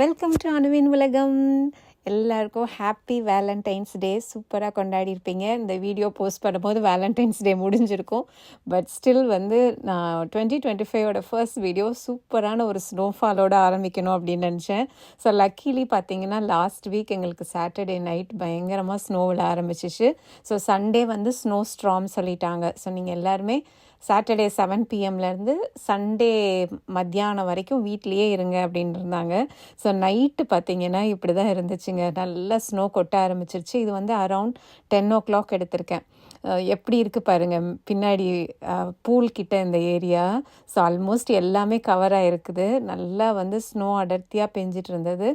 Welcome to அணுவின் உலகம் எல்லாருக்கும் ஹாப்பி வேலண்டைன்ஸ் டே சூப்பராக கொண்டாடி இருப்பீங்க. இந்த வீடியோ போஸ்ட் பண்ணும்போது வேலண்டைன்ஸ் டே முடிஞ்சிருக்கும். பட் ஸ்டில் வந்து நான் டுவெண்ட்டி டுவெண்ட்டி ஃபைவோட ஃபர்ஸ்ட் வீடியோ சூப்பரான ஒரு ஸ்னோஃபாலோட ஆரம்பிக்கணும் அப்படின்னு நினச்சேன். ஸோ லக்கிலி பார்த்தீங்கன்னா லாஸ்ட் வீக் எங்களுக்கு சாட்டர்டே நைட் பயங்கரமாக ஸ்னோவில் ஆரம்பிச்சிச்சு. ஸோ சண்டே வந்து ஸ்னோ ஸ்ட்ராம் சொல்லிட்டாங்க. ஸோ நீங்கள் எல்லாருமே சாட்டர்டே செவன் பிஎம்லேருந்து சண்டே மத்தியானம் வரைக்கும் வீட்லேயே இருங்க அப்படின்னு இருந்தாங்க. ஸோ நைட்டு பார்த்தீங்கன்னா இப்படி தான் இருந்துச்சுங்க. நல்லா ஸ்னோ கொட்ட ஆரம்பிச்சிருச்சு. இது வந்து அரவுண்ட் டென் ஓ கிளாக் எடுத்திருக்கேன். எப்படி இருக்குது பாருங்கள் பின்னாடி பூல் கிட்ட இந்த ஏரியா ஸோ ஆல்மோஸ்ட் எல்லாமே கவராக இருக்குது நல்லா வந்து ஸ்னோ அடர்த்தியாக பெஞ்சிட்டு இருந்தது.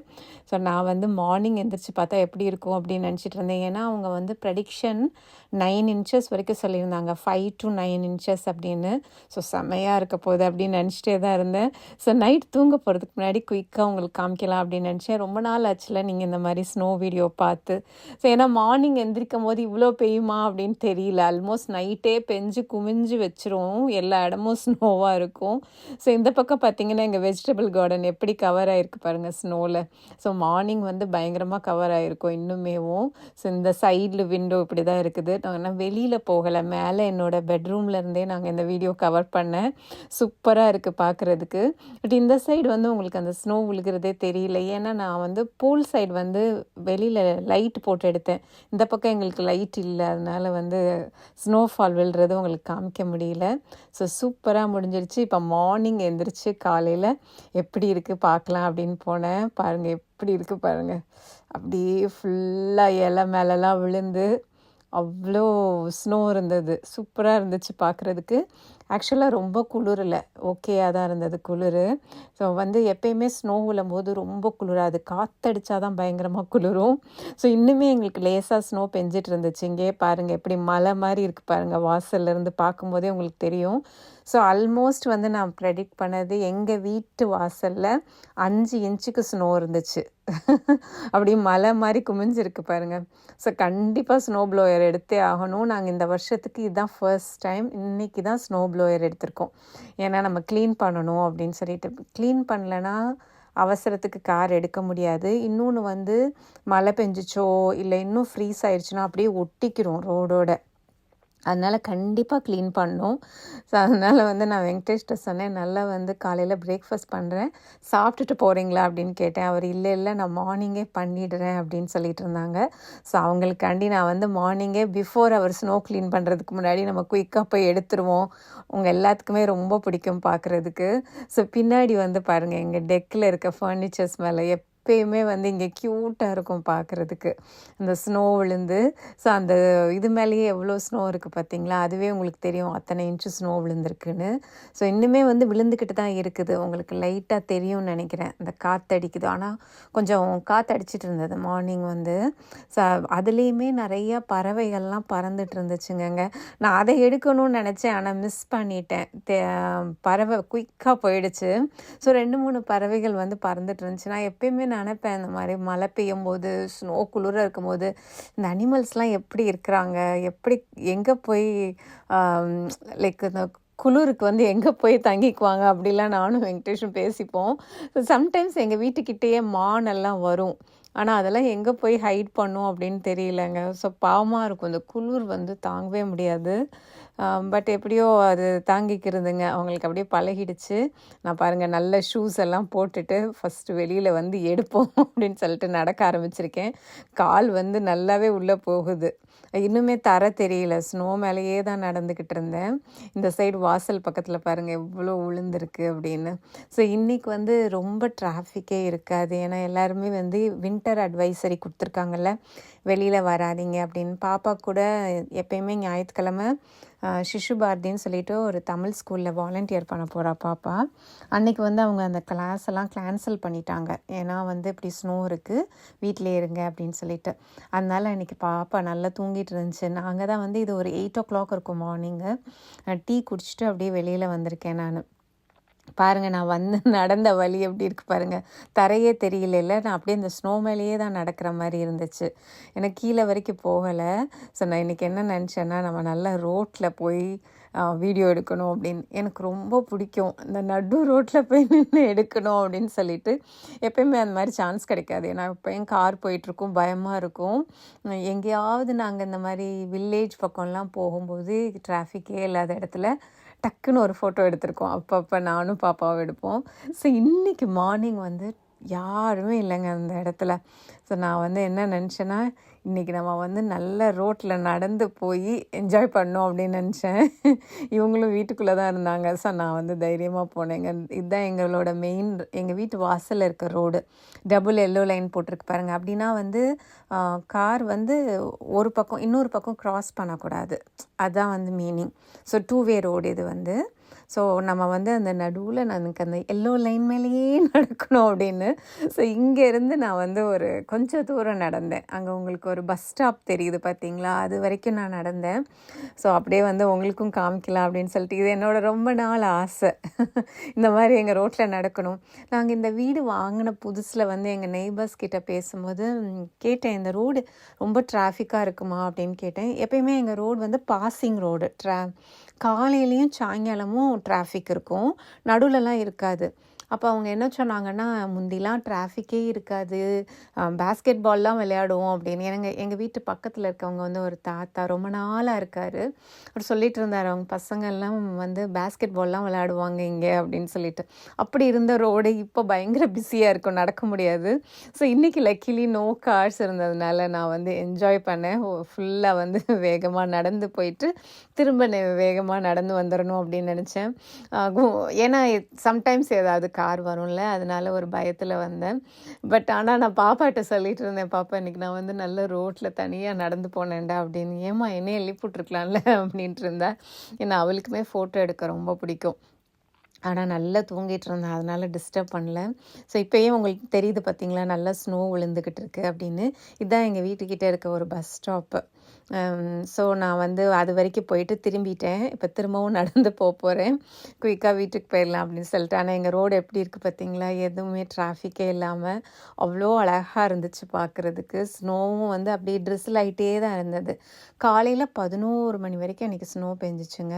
ஸோ நான் வந்து மார்னிங் எந்திரிச்சு பார்த்தா எப்படி இருக்கும் அப்படின்னு நினச்சிட்டு இருந்தேன். ஏன்னா அவங்க வந்து ப்ரெடிக்ஷன் நைன் இன்ச்சஸ் வரைக்கும் சொல்லியிருந்தாங்க. ஃபைவ் டு நைன் இன்ச்சஸ் அப்படின்னு. ஸோ செம்மையாக இருக்க போகுது அப்படின்னு நினச்சிட்டே தான் இருந்தேன். ஸோ நைட் தூங்க போகிறதுக்கு முன்னாடி குயிக்காக உங்களுக்கு காமிக்கலாம் அப்படின்னு நினச்சேன். ரொம்ப நாள் ஆச்சுல நீங்கள் இந்த மாதிரி ஸ்னோ வீடியோ பார்த்து. ஸோ ஏன்னா மார்னிங் எந்திரிக்கும் போது இவ்வளோ பெய்யுமா அப்படின்னு தெரியும் தெரியல. ஆல்மோஸ்ட் நைட்டே பெஞ்சு குமிஞ்சு வச்சிரும். எல்லா இடமும் ஸ்னோவாக இருக்கும். ஸோ இந்த பக்கம் பார்த்தீங்கன்னா எங்கள் வெஜிடபிள் கார்டன் எப்படி கவர் ஆகிருக்கு பாருங்கள் ஸ்னோவில் ஸோ மார்னிங் வந்து பயங்கரமாக கவர் ஆகிருக்கும் இன்னுமேவும். ஸோ இந்த சைடில் விண்டோ இப்படி தான் இருக்குது. நான் வெளியில் போகலை. மேலே என்னோட பெட்ரூம்லேருந்தே நாங்கள் இந்த வீடியோ கவர் பண்ணேன். சூப்பராக இருக்குது பார்க்குறதுக்கு பட் இந்த சைடு வந்து உங்களுக்கு அந்த ஸ்னோ விழுகிறதே தெரியல. ஏன்னா நான் வந்து பூல் சைடு வந்து வெளியில் லைட் போட்டு எடுத்தேன். இந்த பக்கம் எங்களுக்கு லைட் இல்லை. அதனால் வந்து ஸ்னோஃபால் விழுறது உங்களுக்கு காமிக்க முடியல. ஸோ சூப்பராக முடிஞ்சிருச்சு. இப்போ மார்னிங் எழுந்திரிச்சு காலையில் எப்படி இருக்குது பார்க்கலாம் அப்படின்னு போனேன். பாருங்கள் எப்படி இருக்குது பாருங்கள் அப்படியே ஃபுல்லாக இலை மேலெலாம் விழுந்து அவ்வளோ ஸ்னோ இருந்தது. சூப்பராக இருந்துச்சு பார்க்குறதுக்கு. ஆக்சுவலாக ரொம்ப குளிரல. ஓகேயாக தான் இருந்தது குளிர். ஸோ வந்து எப்பயுமே ஸ்னோ விழும்போது ரொம்ப குளிராது காற்றடிச்சா தான் பயங்கரமாக குளிரும். ஸோ இன்னுமே எங்களுக்கு லேசாக ஸ்னோ பெஞ்சிட்டு இருந்துச்சு. இங்கே பாருங்கள் எப்படி மலை மாதிரி இருக்குது பாருங்கள் வாசல்லேருந்து பார்க்கும்போதே உங்களுக்கு தெரியும். ஸோ ஆல்மோஸ்ட் வந்து நான் ப்ரெடிக்ட் பண்ணது எங்கள் வீட்டு வாசலில் அஞ்சு இன்ச்சுக்கு ஸ்னோ இருந்துச்சு. அப்படி மலை மாதிரி குமிஞ்சிருக்கு பாருங்கள் ஸோ கண்டிப்பாக ஸ்னோ ப்ளோயர் எடுத்தே ஆகணும். நாங்கள் இந்த வருஷத்துக்கு இதுதான் ஃபர்ஸ்ட் டைம் இன்றைக்கி தான் ஸ்னோ ப்ளோ ப்ளோயர் எடுத்திருக்கோம். ஏன்னா நம்ம க்ளீன் பண்ணணும் அப்படின்னு சொல்லிட்டு. க்ளீன் பண்ணலன்னா அவசரத்துக்கு கார் எடுக்க முடியாது. இன்னொன்று வந்து மழை பெஞ்சிச்சோ இல்லை இன்னும் ஃப்ரீஸ் ஆயிடுச்சுன்னா அப்படியே ஒட்டிக்கிறோம் ரோடோட அதனால் கண்டிப்பாக க்ளீன் பண்ணும். ஸோ அதனால் வந்து நான் வெங்கடேஷ்கிட்ட சொன்னேன் நல்லா வந்து காலையில் பிரேக்ஃபாஸ்ட் பண்ணுறேன் சாப்பிட்டுட்டு போகிறீங்களா அப்படின்னு கேட்டேன். அவர் இல்லை இல்லை நான் மார்னிங்கே பண்ணிடுறேன் அப்படின்னு சொல்லிட்டு இருந்தாங்க. ஸோ அவங்களுக்காண்டி நான் வந்து மார்னிங்கே பிஃபோர் அவர் ஸ்னோ க்ளீன் பண்ணுறதுக்கு முன்னாடி நம்ம குயிக்காக போய் எடுத்துருவோம். உங்கள் எல்லாத்துக்குமே ரொம்ப பிடிக்கும் பார்க்குறதுக்கு ஸோ பின்னாடி வந்து பாருங்கள் எங்கள் டெக்கில் இருக்க ஃபர்னிச்சர்ஸ் மேலே எப் எப்பயுமே வந்து இங்கே க்யூட்டாக இருக்கும் பார்க்குறதுக்கு அந்த ஸ்னோ விழுந்து ஸோ அந்த இது மேலேயே எவ்வளோ ஸ்னோ இருக்குது பார்த்தீங்களா அதுவே உங்களுக்கு தெரியும் அத்தனை இன்ச்சு ஸ்னோ விழுந்திருக்குன்னு. ஸோ இன்னுமே வந்து விழுந்துக்கிட்டு தான் இருக்குது. உங்களுக்கு லைட்டாக தெரியும்னு நினைக்கிறேன். இந்த காற்றடிக்குது ஆனால் கொஞ்சம் காற்றடிச்சிட்டு இருந்தது மார்னிங் வந்து. ஸோ அதுலேயுமே நிறையா பறவைகள்லாம் பறந்துட்டு இருந்துச்சுங்கங்க. நான் அதை எடுக்கணும்னு நினச்சேன். ஆனால் மிஸ் பண்ணிட்டேன். பறவை குயிக்காக போயிடுச்சு. ஸோ ரெண்டு மூணு பறவைகள் வந்து பறந்துட்டு இருந்துச்சு. நான் எப்பயுமே நினப்பேன். இந்த மாதிரி மழை பெய்யும் போது ஸ்னோ குளிர இருக்கும்போது இந்த அனிமல்ஸ்லாம் எப்படி இருக்கிறாங்க? எப்படி எங்கே போய் லைக் இந்த குளிருக்கு வந்து எங்கே போய் தங்கிக்குவாங்க? அப்படிலாம் நானும் வெங்கடேஷும் பேசிப்போம். ஸோ சம்டைம்ஸ் எங்கள் வீட்டுக்கிட்டேயே மான் எல்லாம் வரும். ஆனால் அதெல்லாம் எங்கே போய் ஹைட் பண்ணும் அப்படின்னு தெரியலங்க. ஸோ பாவமாக இருக்கும். இந்த குளிர் வந்து தாங்கவே முடியாது. பட் எப்படியோ அது தாங்கிக்கிறதுங்க. அவங்களுக்கு அப்படியே பழகிடுச்சு. நான் பாருங்கள் நல்ல ஷூஸ் எல்லாம் போட்டுட்டு ஃபஸ்ட்டு வெளியில் வந்து எடுப்போம் அப்படின்னு சொல்லிட்டு நடக்க ஆரம்பிச்சிருக்கேன். கால் வந்து நல்லாவே உள்ளே போகுது. இன்னுமே தர தெரியல. ஸ்னோ மேலேயே தான் நடந்துக்கிட்டு இருந்தேன். இந்த சைடு வாசல் பக்கத்தில் பாருங்கள் எவ்வளோ உளுந்துருக்கு அப்படின்னு. ஸோ இன்றைக்கி வந்து ரொம்ப டிராஃபிக்கே இருக்காது. ஏன்னா எல்லாருமே வந்து வின்டர் அட்வைசரி கொடுத்துருக்காங்கல்ல. வெளியில் வராதிங்க அப்படின்னு. பாப்பா கூட எப்பயுமே ஞாயிற்றுக்கிழமை சிஷு பாரதின்னு சொல்லிட்டு ஒரு தமிழ் ஸ்கூலில் வாலண்டியர் பண்ண போகிறா பாப்பா. அன்றைக்கி வந்து அவங்க அந்த கிளாஸ் எல்லாம் கேன்சல் பண்ணிட்டாங்க. ஏன்னா வந்து இப்படி ஸ்னோ இருக்குது வீட்டிலே இருங்க அப்படின்னு சொல்லிட்டு. அதனால் அன்றைக்கி பாப்பா நல்லா தூங்கிட்டு இருந்துச்சு. நாங்கள் தான் வந்து இது ஒரு எயிட் ஓ கிளாக் இருக்கும் மார்னிங்கு டீ குடிச்சிட்டு அப்படியே வெளியில் வந்திருக்கேன் நான். பாருங்கள் நான் வந்து நடந்த வழி எப்படி இருக்கு பாருங்கள் தரையே தெரியல நான் அப்படியே இந்த ஸ்னோ மேலேயே தான் நடக்கிற மாதிரி இருந்துச்சு. எனக்கு கீழே வரைக்கும் போகலை. ஸோ நான் இன்றைக்கி என்ன நினச்சேன்னா நம்ம நல்லா ரோட்டில் போய் வீடியோ எடுக்கணும் அப்படின்னு. எனக்கு ரொம்ப பிடிக்கும். இந்த நடு ரோட்டில் போய் நின்று எடுக்கணும் அப்படின்னு சொல்லிட்டு. எப்பயுமே அந்த மாதிரி சான்ஸ் கிடைக்காது. ஏன்னா எப்பயும் கார் போயிட்டுருக்கும் பயமாக இருக்கும். எங்கேயாவது நாங்கள் இந்த மாதிரி வில்லேஜ் பக்கம்லாம் போகும்போது டிராஃபிக்கே இல்லாத இடத்துல டக்குன்னு ஒரு ஃபோட்டோ எடுத்திருக்கோம். அப்பப்போ நானும் பாப்பாவும் எடுப்போம். ஸோ இன்றைக்கி மார்னிங் வந்து யாருமே இல்லைங்க அந்த இடத்துல. ஸோ நான் வந்து என்ன நினச்சேன்னா இன்றைக்கி நம்ம வந்து நல்ல ரோட்டில் நடந்து போய் என்ஜாய் பண்ணோம் அப்படின்னு நினச்சேன். இவங்களும் வீட்டுக்குள்ளே தான் இருந்தாங்க. ஸோ நான் வந்து தைரியமாக போனேங்க. இதுதான் எங்களோட மெயின் எங்கள் வீட்டு வாசலில் இருக்க ரோடு டபுள் எல்லோ லைன் போட்டிருக்கு பாருங்கள் அப்படின்னா வந்து கார் வந்து ஒரு பக்கம் இன்னொரு பக்கம் க்ராஸ் பண்ணக்கூடாது. அதுதான் வந்து meaning so two way road இது வந்து. ஸோ நம்ம வந்து அந்த நடுவில் எனக்கு அந்த எல்லோ லைன் மேலேயே நடக்கணும் அப்படின்னு. ஸோ இங்கேருந்து நான் வந்து ஒரு கொஞ்சம் தூரம் நடந்தேன். அங்கே உங்களுக்கு ஒரு பஸ் ஸ்டாப் தெரியுது பார்த்தீங்களா அது வரைக்கும் நான் நடந்தேன். ஸோ அப்படியே வந்து உங்களுக்கும் காமிக்கலாம் அப்படின்னு சொல்லிட்டு. இது என்னோட ரொம்ப நாள் ஆசை. இந்த மாதிரி எங்கள் ரோட்டில் நடக்கணும். நாங்கள் இந்த வீடு வாங்கின புதுசில் வந்து எங்கள் நெய்பர்ஸ் கிட்ட பேசும்போது கேட்டேன் இந்த ரோடு ரொம்ப டிராஃபிக்காக இருக்குமா? அப்படின்னு கேட்டேன். எப்பயுமே எங்கள் ரோடு வந்து பாசிங் ரோடு ட்ரா காலையிலையும் சாயங்காலமும் டிராஃபிக் இருக்கும். நடுவில்லாம் இருக்காது. அப்போ அவங்க என்ன சொன்னாங்கன்னா முந்திலாம் டிராஃபிக்கே இருக்காது. பேஸ்கெட் பால்லாம் விளையாடுவோம் அப்படின்னு. எனக்கு எங்கள் வீட்டு பக்கத்தில் இருக்கவங்க வந்து ஒரு தாத்தா ரொம்ப நாளாக இருக்கார். அவர் சொல்லிட்டு இருந்தார் அவங்க பசங்கள்லாம் வந்து பேஸ்கெட் பால்லாம் விளையாடுவாங்க இங்கே அப்படின்னு சொல்லிட்டு. அப்படி இருந்த ரோடு இப்போ பயங்கர பிஸியாக இருக்கும் நடக்க முடியாது. ஸோ இன்றைக்கி லக்கிலி நோ கார்ஸ் இருந்ததுனால நான் வந்து என்ஜாய் பண்ணேன். ஃபுல்லாக வந்து வேகமாக நடந்து போயிட்டு திரும்ப வேகமாக நடந்து வந்துடணும் அப்படின்னு நினச்சேன். ஏன்னா சம்டைம்ஸ் ஏதாவது கார் வரும்ல அதனால ஒரு பயத்தில் வந்தேன். பட் ஆனால் நான் பாப்பாட்ட சொல்லிட்டு இருந்தேன் பாப்பா இன்றைக்கி நான் வந்து நல்ல ரோட்டில் தனியாக நடந்து போனேன்டா அப்படின்னு. ஏமா என்னையே எழுப்பிட்டுருக்கலாம்ல அப்படின்ட்டு இருந்தேன் ஏன்னா அவளுக்குமே ஃபோட்டோ எடுக்க ரொம்ப பிடிக்கும். ஆனால் நல்லா தூங்கிட்டு இருந்தேன். அதனால் டிஸ்டர்ப் பண்ணல. ஸோ இப்போயே உங்களுக்கு தெரியுது பார்த்தீங்களா நல்லா ஸ்னோ விழுந்துக்கிட்டு இருக்குது அப்படின்னு. இதுதான் எங்கள் வீட்டுக்கிட்டே இருக்க ஒரு பஸ் ஸ்டாப்பு ஸோ நான் வந்து அது வரைக்கும் போயிட்டு திரும்பிட்டேன். இப்போ திரும்பவும் நடந்து போக போகிறேன் குயிக்காக வீட்டுக்கு போயிடலாம் அப்படின்னு சொல்லிட்டு. ஆனால் எங்கள் ரோடு எப்படி இருக்குது பார்த்தீங்களா எதுவுமே டிராஃபிக்கே இல்லாமல் அவ்வளோ அழகாக இருந்துச்சு பார்க்குறதுக்கு ஸ்னோவும் வந்து அப்படியே ட்ரெஸ்ஸில் ஆகிட்டே தான் இருந்தது. காலையில் பதினோரு மணி வரைக்கும் அன்றைக்கி ஸ்னோ பெஞ்சிச்சுங்க.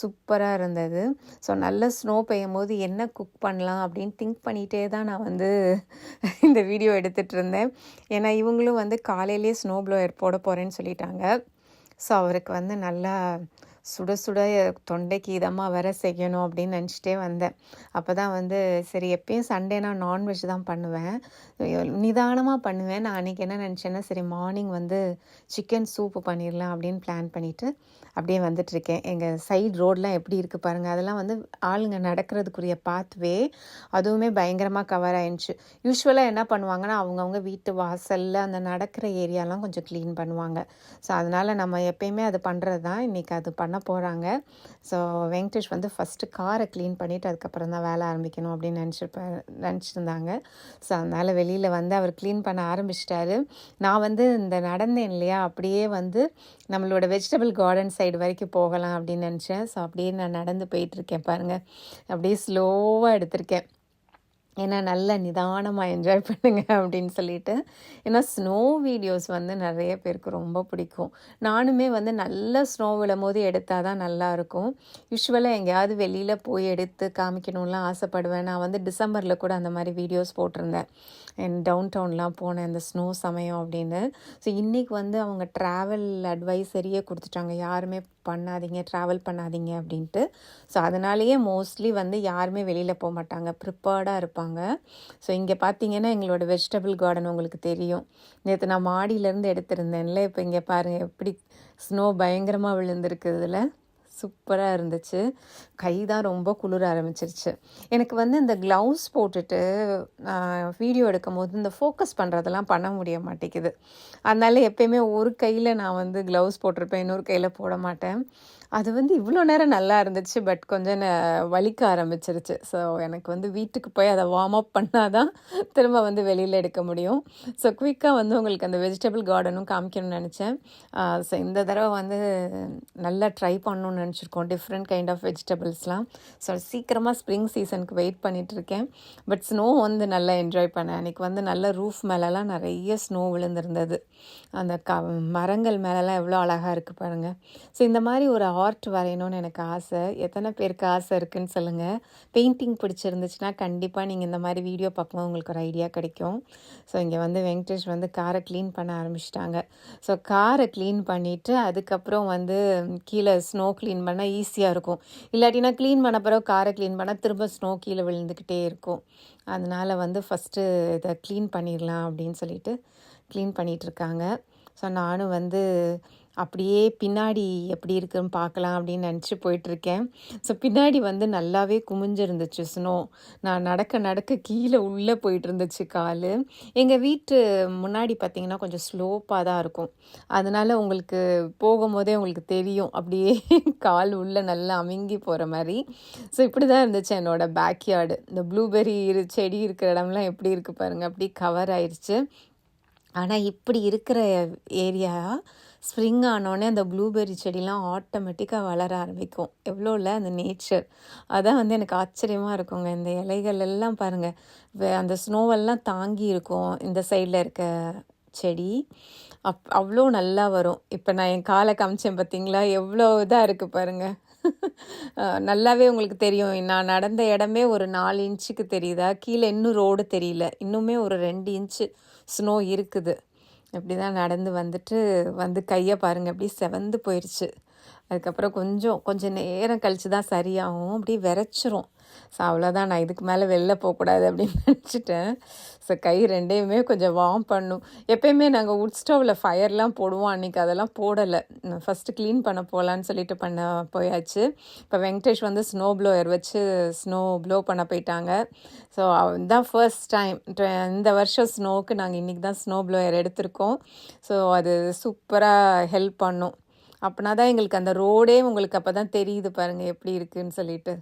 சூப்பராக இருந்தது. ஸோ நல்ல ஸ்னோ பெய்யும் போது என்ன குக் பண்ணலாம் அப்படின்னு திங்க் பண்ணிகிட்டே தான் நான் வந்து இந்த வீடியோ எடுத்துகிட்டு இருந்தேன். ஏன்னா இவங்களும் வந்து காலையிலேயே ஸ்னோ ப்ளோயர் போட போகிறேன்னு சொல்லிட்டாங்க. ஸோ அவருக்கு வந்து நல்லா சுட சுட தொண்டைக்கு இதமாக வர செய்யணும் அப்படின்னு நினச்சிட்டே வந்தேன். அப்போ தான் வந்து சரி எப்பயும் சண்டே நான் நான்வெஜ் தான் பண்ணுவேன். நிதானமாக பண்ணுவேன். நான் அன்றைக்கி என்ன நினச்சேன்னா சரி மார்னிங் வந்து சிக்கன் சூப்பு பண்ணிடலாம் அப்படின்னு பிளான் பண்ணிவிட்டு அப்படியே வந்துட்டுருக்கேன். எங்கள் சைடு ரோடெலாம் எப்படி இருக்குது பாருங்கள் அதெல்லாம் வந்து ஆளுங்க நடக்கிறதுக்குரிய பாத்வே அதுவுமே பயங்கரமாக கவர் ஆயிடுச்சு. யூஸ்வலாக என்ன பண்ணுவாங்கன்னா அவங்கவுங்க வீட்டு வாசலில் அந்த நடக்கிற ஏரியாலாம் கொஞ்சம் க்ளீன் பண்ணுவாங்க. ஸோ அதனால் நம்ம எப்பயுமே அது பண்ணுறது தான் இன்றைக்கி அது பண்ண போகிறாங்க ஸோ வெங்கடேஷ் வந்து ஃபஸ்ட்டு காரை க்ளீன் பண்ணிவிட்டு அதுக்கப்புறம் தான் வேலை ஆரம்பிக்கணும் அப்படின்னு நினச்சிருப்பேன் நினச்சிருந்தாங்க. ஸோ அதனால் வெளியில் வந்து அவர் க்ளீன் பண்ண ஆரம்பிச்சிட்டாரு. நான் வந்து இந்த நடந்தேன் இல்லையா அப்படியே வந்து நம்மளோட வெஜிடபிள் கார்டன் சைடு வரைக்கும் போகலாம் அப்படின்னு நினச்சேன். ஸோ அப்படியே நான் நடந்து போயிட்டுருக்கேன் பாருங்கள் அப்படியே ஸ்லோவாக எடுத்திருக்கேன். ஏன்னா நல்ல நிதானமாக என்ஜாய் பண்ணுங்கள் அப்படின்னு சொல்லிட்டு. ஏன்னா ஸ்னோ வீடியோஸ் வந்து நிறைய பேருக்கு ரொம்ப பிடிக்கும். நானுமே வந்து நல்ல ஸ்னோ விழும்போது எடுத்தால் தான் நல்லாயிருக்கும் யூஸ்வலாக எங்கேயாவது வெளியில் போய் எடுத்து காமிக்கணும்லாம் ஆசைப்படுவேன். நான் வந்து டிசம்பரில் கூட அந்த மாதிரி வீடியோஸ் போட்டிருந்தேன். என் டவுன் டவுன்லாம் போனேன் அந்த ஸ்னோ சமயம் அப்படின்னு. ஸோ இன்றைக்கி வந்து அவங்க ட்ராவல் அட்வைஸரியே கொடுத்துட்டாங்க. யாருமே பண்ணாதீங்க ட்ராவல் பண்ணாதீங்க அப்படின்ட்டு. ஸோ அதனாலேயே மோஸ்ட்லி வந்து யாருமே வெளியில் போக மாட்டாங்க. ப்ரிப்பேர்டாக இருப்பாங்க. ஸோ இங்கே பார்த்தீங்கன்னா எங்களோட வெஜிடபிள் கார்டன் உங்களுக்கு தெரியும். நேற்று நான் மாடியிலேருந்து எடுத்திருந்தேன்ல. இப்போ இங்கே பாருங்கள் எப்படி ஸ்னோ பயங்கரமாக விழுந்திருக்கு இதில் சூப்பராக இருந்துச்சு. கை தான் ரொம்ப குளிர ஆரம்பிச்சிருச்சு. எனக்கு வந்து இந்த க்ளவுஸ் போட்டுட்டு வீடியோ எடுக்கும் போது இந்த ஃபோக்கஸ் பண்ணுறதெல்லாம் பண்ண முடிய மாட்டேங்குது. அதனால எப்பயுமே ஒரு கையில் நான் வந்து க்ளவுஸ் போட்டிருப்பேன் இன்னொரு கையில் போட மாட்டேன். அது வந்து இவ்வளோ நேரம் நல்லா இருந்துச்சு. பட் கொஞ்சம் ந வலிக்க ஆரம்பிச்சிருச்சு ஸோ, எனக்கு வந்து வீட்டுக்கு போய் அதை வார்ம் அப் பண்ணால் தான் திரும்ப வந்து வெளியில் எடுக்க முடியும். ஸோ, குயிக்காக வந்து உங்களுக்கு அந்த வெஜிடபிள் கார்டனும் காமிக்கணும்னு நினச்சேன் ஸோ இந்த தடவை வந்து நல்லா ட்ரை பண்ணணும்னு நினச்சிருக்கோம் டிஃப்ரெண்ட் கைண்ட் ஆஃப் வெஜிடபிள்ஸ்லாம். ஸோ, சீக்கிரமாக ஸ்ப்ரிங் சீசனுக்கு வெயிட் பண்ணிகிட்ருக்கேன் பட் ஸ்னோ வந்து நல்லா என்ஜாய் பண்ணேன். அன்னைக்கு வந்து நல்ல ரூஃப் மேலெலாம் நிறைய ஸ்னோ விழுந்திருந்தது. அந்த க மரங்கள் மேலெலாம் எவ்வளோ அழகாக இருக்கு பாருங்கள் ஸோ, இந்த மாதிரி ஒரு ஆர்ட் வரையணும்னு எனக்கு ஆசை. எத்தனை பேருக்கு ஆசை இருக்குன்னு சொல்லுங்கள் பெயிண்டிங் பிடிச்சிருந்துச்சுன்னா, கண்டிப்பாக நீங்கள் இந்த மாதிரி வீடியோ பார்க்கும்போது உங்களுக்கு ஒரு ஐடியா கிடைக்கும். ஸோ, இங்கே வந்து வெங்கடேஷ் வந்து காரை க்ளீன் பண்ண ஆரம்பிச்சிட்டாங்க ஸோ, காரை க்ளீன் பண்ணிவிட்டு அதுக்கப்புறம் வந்து கீழே ஸ்னோ க்ளீன் பண்ணால் ஈஸியாக இருக்கும். இல்லாட்டினா க்ளீன் பண்ண பிறகு காரை க்ளீன் பண்ணால் திரும்ப ஸ்னோ கீழே விழுந்துக்கிட்டே இருக்கும். அதனால் வந்து ஃபஸ்ட்டு இதை க்ளீன் பண்ணிடலாம் அப்படின்னு சொல்லிட்டு க்ளீன் பண்ணிகிட்ருக்காங்க ஸோ, நானும் வந்து அப்படியே பின்னாடி எப்படி இருக்குன்னு பார்க்கலாம் அப்படின்னு நினச்சி போயிட்டுருக்கேன். ஸோ, பின்னாடி வந்து நல்லாவே குமிஞ்சிருந்துச்சு ஸ்னோ. நான் நடக்க நடக்க கீழே உள்ளே போயிட்டு இருந்துச்சு கால் எங்கள் வீட்டு முன்னாடி பார்த்தீங்கன்னா, கொஞ்சம் ஸ்லோப்பாக தான் இருக்கும். அதனால உங்களுக்கு போகும்போதே உங்களுக்கு தெரியும். அப்படியே கால் உள்ளே நல்லா அமுங்கி போகிற மாதிரி ஸோ, இப்படி தான் இருந்துச்சு என்னோட பேக்யார்டு. இந்த ப்ளூபெர்ரி இரு செடி இருக்கிற இடம்லாம் எப்படி இருக்குது பாருங்கள் அப்படியே கவர் ஆயிடுச்சு ஆனால் இப்படி இருக்கிற ஏரியா ஸ்ப்ரிங் ஆனோடனே அந்த ப்ளூபெர்ரி செடிலாம் ஆட்டோமேட்டிக்காக வளர ஆரம்பிக்கும். எவ்வளோல அந்த நேச்சர். அதான் வந்து எனக்கு ஆச்சரியமாக இருக்குங்க. இந்த இலைகள் எல்லாம் பாருங்கள் அந்த ஸ்னோவெல்லாம் தாங்கி இருக்கும். இந்த சைடில் இருக்க செடி. அப் அவ்வளோ நல்லா வரும். இப்போ நான் என் காலை காமிச்சேன் பார்த்தீங்களா? எவ்வளோ இதாக இருக்குது பாருங்கள் நல்லாவே உங்களுக்கு தெரியும். நான் நடந்த இடமே ஒரு நாலு இன்ச்சுக்கு தெரியுதா? கீழே இன்னும் ரோடு தெரியல. இன்னுமே ஒரு ரெண்டு இன்ச்சு ஸ்னோ இருக்குது. இப்படி தான் நடந்து வந்துட்டு, வந்து கையை பாருங்க அப்படியே செவந்து போயிடுச்சு அதுக்கப்புறம் கொஞ்சம் கொஞ்சம் நேரம் கழிச்சு தான் சரியாகும். அப்படியே விரைச்சிரும் ஸோ, அவ்வளோதான் நான் இதுக்கு மேலே வெளில போகக்கூடாது அப்படின்னு நினச்சிட்டேன் ஸோ, கை ரெண்டையுமே கொஞ்சம் வார்ம் பண்ணும். எப்பயுமே நாங்கள் உட் ஸ்டவ்வில் ஃபயர்லாம் போடுவோம். அன்னைக்கு அதெல்லாம் போடலை ஃபஸ்ட்டு க்ளீன் பண்ண போகலான்னு சொல்லிட்டு பண்ண போயாச்சு. இப்போ வெங்கடேஷ் வந்து ஸ்னோ ப்ளோயர் வச்சு ஸ்னோ ப்ளோ பண்ண போயிட்டாங்க. ஸோ, அதுதான் ஃபர்ஸ்ட் டைம். இந்த வருஷம் ஸ்னோவுக்கு நாங்கள் இன்னைக்கு தான் ஸ்னோ ப்ளோயர் எடுத்திருக்கோம். ஸோ, அது சூப்பராக ஹெல்ப் பண்ணும். அப்படின்னா தான் எங்களுக்கு அந்த ரோடே உங்களுக்கு அப்போ தான் தெரியுது பாருங்கள் எப்படி இருக்குதுன்னு சொல்லிட்டு.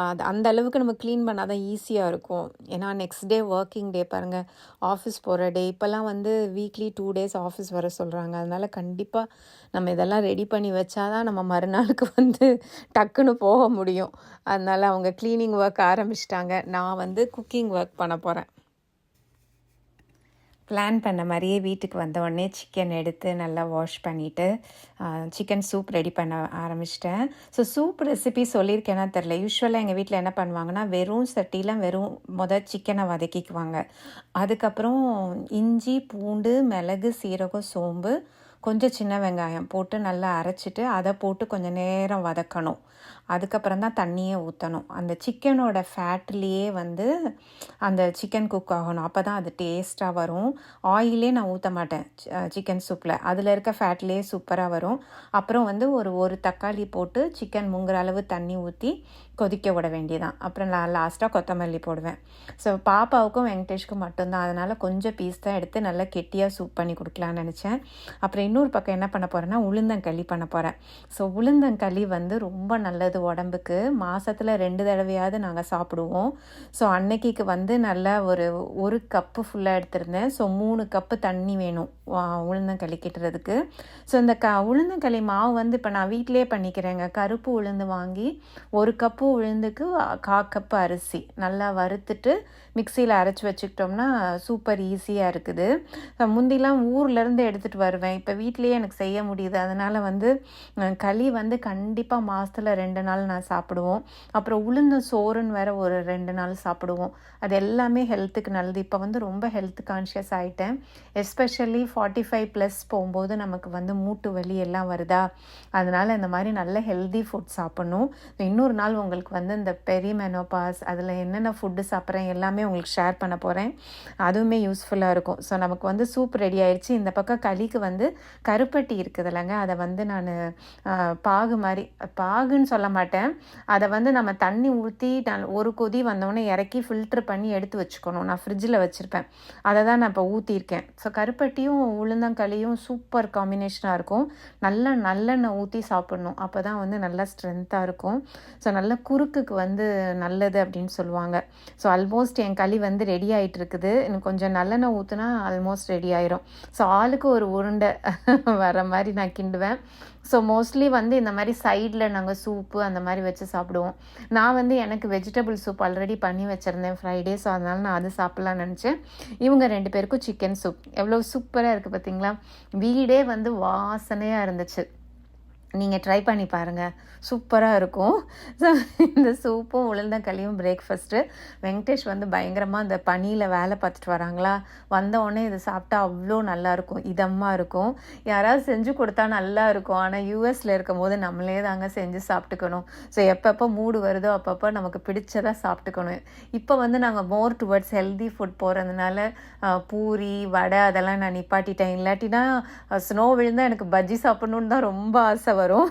அது அந்த அளவுக்கு நம்ம க்ளீன் பண்ணால் தான் ஈஸியாக இருக்கும். ஏன்னா நெக்ஸ்ட் டே ஒர்க்கிங் டே பாருங்கள் ஆஃபீஸ் போகிற டே. இப்போல்லாம் வந்து வீக்லி டூ டேஸ் ஆஃபீஸ் வர சொல்கிறாங்க அதனால் கண்டிப்பாக நம்ம இதெல்லாம் ரெடி பண்ணி வச்சா தான் நம்ம மறுநாளுக்கு வந்து டக்குன்னு போக முடியும். அதனால் அவங்க க்ளீனிங் ஒர்க் ஆரம்பிச்சிட்டாங்க நான் வந்து குக்கிங் ஒர்க் பண்ண போகிறேன் பிளான் பண்ண மாதிரியே வீட்டுக்கு வந்த உடனே சிக்கன் எடுத்து நல்லா வாஷ் பண்ணிவிட்டு சிக்கன் சூப் ரெடி பண்ண ஆரம்பிச்சிட்டேன் ஸோ, சூப் ரெசிபி சொல்லியிருக்கேனா தெரியல. யூஸ்வலாக எங்கள் வீட்டில் என்ன பண்ணுவாங்கன்னா, வெறும் சட்டிலாம் வெறும் மொதல் சிக்கனை வதக்கிக்குவாங்க. அதுக்கப்புறம் இஞ்சி, பூண்டு, மிளகு, சீரகம், சோம்பு, கொஞ்சம் சின்ன வெங்காயம் போட்டு நல்லா அரைச்சிட்டு, அதை போட்டு கொஞ்சம் நேரம் வதக்கணும். அதுக்கப்புறம் தான் தண்ணியே ஊற்றணும் அந்த சிக்கனோட ஃபேட்லேயே வந்து அந்த சிக்கன் குக் ஆகணும். அப்போ தான் அது டேஸ்ட்டாக வரும். ஆயிலே நான் ஊற்ற மாட்டேன். சிக்கன் சூப்பில் அதில் இருக்க ஃபேட்லேயே சூப்பராக வரும். அப்புறம் வந்து ஒரு ஒரு தக்காளி போட்டு சிக்கன் முங்குற அளவு தண்ணி ஊற்றி கொதிக்க விட வேண்டியதான். அப்புறம் நான் லாஸ்ட்டாக கொத்தமல்லி போடுவேன். ஸோ, பாப்பாவுக்கும் வெங்கடேஷ்க்கும் மட்டும்தான் அதனால் கொஞ்சம் பீஸ் தான் எடுத்து நல்லா கெட்டியாக சூப் பண்ணி கொடுக்கலான்னு நினச்சேன் அப்புறம் இன்னொரு பக்கம் என்ன பண்ண போகிறேன்னா உளுந்தங்களி பண்ண போகிறேன் ஸோ, உளுந்தங்களி வந்து ரொம்ப நல்லது உடம்புக்கு. மாதத்தில் ரெண்டு தடவையாவது நாங்கள் சாப்பிடுவோம். ஸோ, அன்னைக்கிக்கு வந்து நல்லா ஒரு ஒரு கப்பு ஃபுல்லாக எடுத்திருந்தேன். ஸோ, மூணு கப்பு தண்ணி வேணும். உளுந்தங்களி கிட்டுறதுக்கு ஸோ, இந்த க உளுந்தங்களி மாவு வந்து இப்போ நான் வீட்டிலே பண்ணிக்கிறேங்க. கருப்பு உளுந்து வாங்கி ஒரு கப்பு உளுந்துக்கு கா கப்பு அரிசி நல்லா வறுத்துட்டு, மிக்சியில் அரைச்சி வச்சுக்கிட்டோம்னா, சூப்பர் ஈஸியாக இருக்குது. முந்திலாம் ஊர்லேருந்து எடுத்துகிட்டு வருவேன். இப்போ வீட்டிலேயே எனக்கு செய்ய முடியுது. அதனால் வந்து களி வந்து கண்டிப்பாக மாதத்தில் ரெண்டு ரெண்டு நாள் நான் சாப்பிடுவோம். அப்புறம் உளுந்து சோறுன்னு வேற ஒரு ரெண்டு நாள் சாப்பிடுவோம். அது எல்லாமே ஹெல்த்துக்கு நல்லது. இப்போ வந்து ரொம்ப ஹெல்த் கான்ஷியஸ் ஆகிட்டேன் எஸ்பெஷலி ஃபாட்டி ஃபைவ் ப்ளஸ் போகும்போது நமக்கு வந்து மூட்டு வலி எல்லாம் வருதா? அதனால் இந்த மாதிரி நல்ல ஹெல்தி ஃபுட் சாப்பிடணும். இன்னொரு நாள் உங்களுக்கு வந்து இந்த பெரி மெனோபாஸ் அதில் என்னென்ன ஃபுட்டு சாப்பிட்றேன் எல்லாமே எல்லாமே உங்களுக்கு ஷேர் பண்ண போகிறேன் அதுவுமே யூஸ்ஃபுல்லாக இருக்கும் ஸோ நமக்கு வந்து சூப் ரெடி ஆயிடுச்சு இந்த பக்கம் களிக்கு வந்து கருப்பட்டி இருக்குது இல்லைங்க அதை வந்து நான் பாகு மாதிரி பாகுன்னு சொல்ல மாட்டேன். அதை வந்து நம்ம தண்ணி ஊற்றி நான் ஒரு கொதி வந்தோடனே இறக்கி ஃபில்ட்ரு பண்ணி எடுத்து வச்சுக்கணும். நான் ஃப்ரிட்ஜில் வச்சுருப்பேன். அதை தான் நான் இப்போ ஊற்றிருக்கேன் ஸோ கருப்பட்டியும் உளுந்தங்களியும் சூப்பர் காம்பினேஷனாக இருக்கும். நல்லா நல்லெண்ணெய் ஊற்றி சாப்பிட்ணும். அப்போ தான் வந்து நல்லா ஸ்ட்ரென்த்தாக இருக்கும். ஸோ நல்ல குறுக்குக்கு வந்து நல்லது அப்படின்னு சொல்லுவாங்க. ஸோ ஆல்மோஸ்ட் என் களி வந்து ரெடி ஆகிட்டு இருக்குது இன்னும் கொஞ்சம் நல்லெண்ணெய் ஊற்றுனா ஆல்மோஸ்ட் ரெடி ஆயிரும். ஸோ ஆளுக்கு ஒரு உருண்டை வர மாதிரி நான் கிண்டுவேன். ஸோ மோஸ்ட்லி வந்து இந்த மாதிரி சைடில் நாங்கள் சூப்பு அந்த மாதிரி வச்சு சாப்பிடுவோம். நான் வந்து எனக்கு வெஜிடபிள் சூப் ஆல்ரெடி பண்ணி வச்சுருந்தேன் ஃப்ரைடே ஸோ அதனால் நான் அது சாப்பிட்லான்னு நினச்சேன். இவங்க ரெண்டு பேருக்கும் சிக்கன் சூப் எவ்வளோ சூப்பராக இருக்குது பார்த்தீங்களா வீடே வந்து வாசனையாக இருந்துச்சு. நீங்கள் ட்ரை பண்ணி பாருங்கள் சூப்பராக இருக்கும். ஸோ இந்த சூப்பும் உளுந்தங்களியும் பிரேக்ஃபாஸ்ட்டு வெங்கடேஷ் வந்து பயங்கரமாக இந்த பனியில் வேலை பார்த்துட்டு வராங்களா? வந்தவுடனே இதை சாப்பிட்டா அவ்வளோ நல்லாயிருக்கும் இதமாக இருக்கும். யாராவது செஞ்சு கொடுத்தா நல்லா இருக்கும். ஆனால் யூஎஸில் இருக்கும் போது நம்மளே தாங்க செஞ்சு சாப்பிட்டுக்கணும். ஸோ எப்பப்போ மூடு வருதோ அப்பப்போ நமக்கு பிடிச்சதாக சாப்பிட்டுக்கணும். இப்போ வந்து நாங்கள் மோர் டுவர்ட்ஸ் ஹெல்தி ஃபுட் போகிறதுனால பூரி வடை அதெல்லாம் நான் நிப்பாட்டிட்டேன். இல்லாட்டினா ஸ்னோ விழுந்தால் எனக்கு பஜ்ஜி சாப்பிட்ணுன்னு தான் ரொம்ப ஆசை வரும்.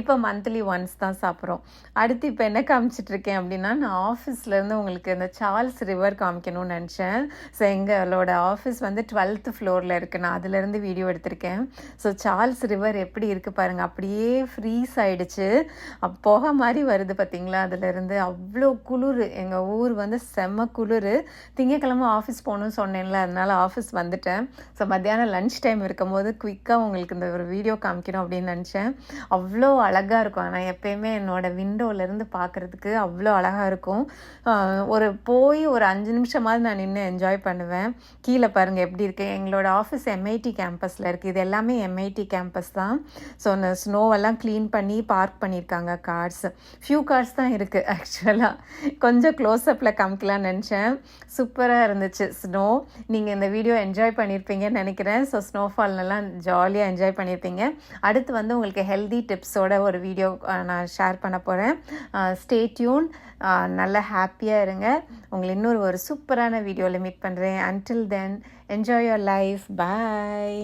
இப்போ மந்த்லி ஒன்ஸ் தான் சாப்பிட்றோம். அடுத்து இப்போ என்ன காமிச்சிட்ருக்கேன் அப்படின்னா நான் ஆஃபீஸ்லேருந்து உங்களுக்கு இந்த சார்ல்ஸ் ரிவர் காமிக்கணும்னு நினச்சேன். ஸோ எங்களோட ஆஃபீஸ் வந்து டுவெல்த்து ஃப்ளோரில் இருக்குது நான் அதுலேருந்து வீடியோ எடுத்திருக்கேன். ஸோ சார்ல்ஸ் ரிவர் எப்படி இருக்குது பாருங்கள் அப்படியே ஃப்ரீஸ் ஆகிடுச்சு புகை மாதிரி வருது பார்த்தீங்களா அதுலேருந்து அவ்வளோ குளிர். எங்கள் ஊர் வந்து செம்ம குளிர். திங்கக்கிழமை ஆஃபீஸ் போகணும்னு சொன்னேன்ல அதனால் ஆஃபீஸ் வந்துட்டேன். ஸோ மத்தியானம் லன்ச் டைம் இருக்கும்போது குயிக்காக உங்களுக்கு இந்த ஒரு வீடியோ காமிக்கணும் அப்படின்னு நினச்சேன். அவ்வளோ அழகாக இருக்கும். ஆனால் எப்பயுமே என்னோடய விண்டோவிலேருந்து பார்க்குறதுக்கு அவ்வளோ அழகாக இருக்கும். ஒரு போய் ஒரு அஞ்சு நிமிஷமாவது நான் நின்று என்ஜாய் பண்ணுவேன். கீழே பாருங்கள் எப்படி இருக்குது எங்களோட ஆஃபீஸ் எம்ஐடி கேம்பஸில் இருக்குது இது எல்லாமே எம்ஐடி கேம்பஸ் தான். ஸோ அந்த ஸ்னோவெல்லாம் க்ளீன் பண்ணி பார்க் பண்ணியிருக்காங்க கார்ஸ் ஃபியூ கார்ஸ் தான் இருக்குது ஆக்சுவலாக கொஞ்சம் க்ளோஸ்அப்பில் காமிக்கலாம்னு நினச்சேன். சூப்பராக இருந்துச்சு ஸ்னோ நீங்கள் இந்த வீடியோ என்ஜாய் பண்ணியிருப்பீங்கன்னு நினைக்கிறேன். ஸோ ஸ்னோஃபால்னெல்லாம் ஜாலியாக என்ஜாய் பண்ணியிருப்பீங்க அடுத்து வந்து உங்களுக்கு ஹெல்தி டிப்ஸோட ஒரு வீடியோ நான் ஷேர் பண்ண போகிறேன் ஸ்டே டியூன் நல்லா ஹாப்பியாக இருங்க. உங்களை இன்னொரு ஒரு சூப்பரான வீடியோவில் மீட் பண்ணுறேன் until then enjoy your life bye